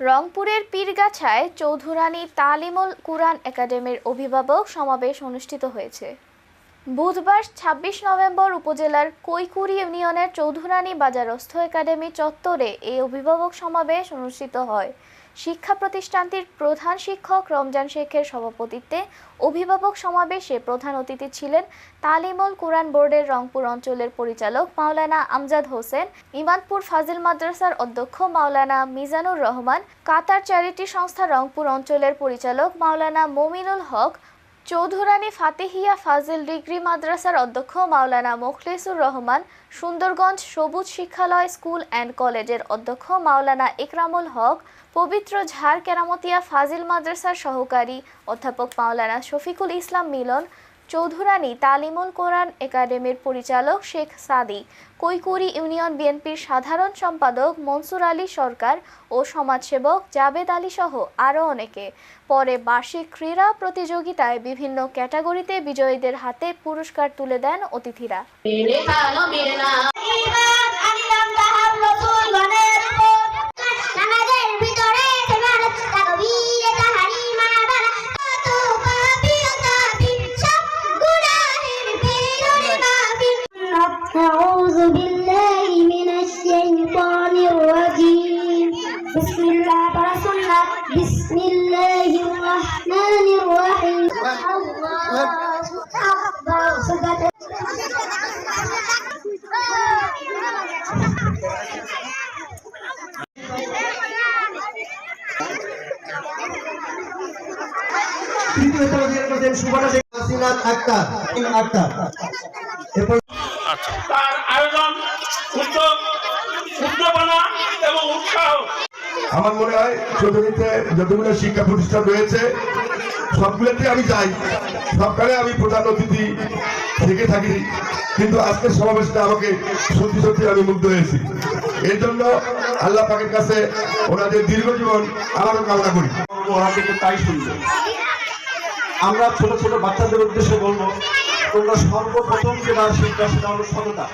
রংপুরের পীরগাছায় চৌধুরানী তালিমুল কুরআন একাডেমির অভিভাবক সমাবেশ অনুষ্ঠিত হয়েছে। বুধবার ছাব্বিশ নভেম্বর উপজেলার কৈকুরি ইউনিয়নের চৌধুরানী বাজারস্থ একাডেমি চত্বরে এই অভিভাবক সমাবেশ অনুষ্ঠিত হয়। শিক্ষা প্রতিষ্ঠানটির প্রধান শিক্ষক রমজান শেখের সভাপতিত্বে অভিভাবক সমাবেশে প্রধান অতিথি ছিলেন তালিমুল কুরআন বোর্ডের রংপুর অঞ্চলের পরিচালক মাওলানা আমজাদ হোসেন ইমাদপুর ফাজিল মাদ্রাসার অধ্যক্ষ মাওলানা মিজানুর রহমান, কাতার চ্যারিটি সংস্থা রংপুর অঞ্চলের পরিচালক মাওলানা মমিনুল হক চৌধুরানী ফাতেহিয়া ফাজিল ডিগ্রি মাদ্রাসার অধ্যক্ষ মাওলানা মোখলেসুর রহমান, সুন্দরগঞ্জ সবুজ শিক্ষালয় স্কুল অ্যান্ড কলেজের অধ্যক্ষ মাওলানা ইকরামুল হক, পবিত্র ঝাড় কেরামতিয়া ফাজিল মাদ্রাসার সহকারী অধ্যাপক মাওলানা শফিকুল ইসলাম মিলন চৌধুরানী তালিমুল কোরআন একাডেমির পরিচালক শেখ সাদি, কৈকুরি ইউনিয়ন বিএনপির সাধারণ সম্পাদক মনসুর আলী সরকার ও সমাজসেবক জাবেদ আলী সহ আরও অনেকে। পরে বার্ষিক ক্রীড়া প্রতিযোগিতায় বিভিন্ন ক্যাটাগরিতে বিজয়ীদের হাতে পুরস্কার তুলে দেন অতিথিরা। بسم الله برسولنا بسم الله الرحمن الرحيم الله أكبر صدق তৃতীয় তরফের মধ্যে সুবর্ণ শেখ হাসিনা আক্তার আক্তার এরপর তার আয়োজন উদ্যোগ উদ্যোগনা এবং উৎসাহ আমার মনে হয় চৌধুরীতে যতগুলো শিক্ষা প্রতিষ্ঠান রয়েছে, সবগুলোতে আমি যাই। সবখানে আমি প্রধান অতিথি থেকে থাকি। কিন্তু আজকের সমাবেশটা আমাকে সত্যি সত্যি আমি মুগ্ধ হয়েছি। এর জন্য আল্লাহ পাকের কাছে ওনাদের দীর্ঘ জীবন আমারও কামনা করি। ওরা কিন্তু তাই শুনবে। আমরা ছোট ছোট বাচ্চাদের উদ্দেশ্যে বলব, তোমরা সর্বপ্রথম যেটা শিক্ষা সেটা হলো সততা।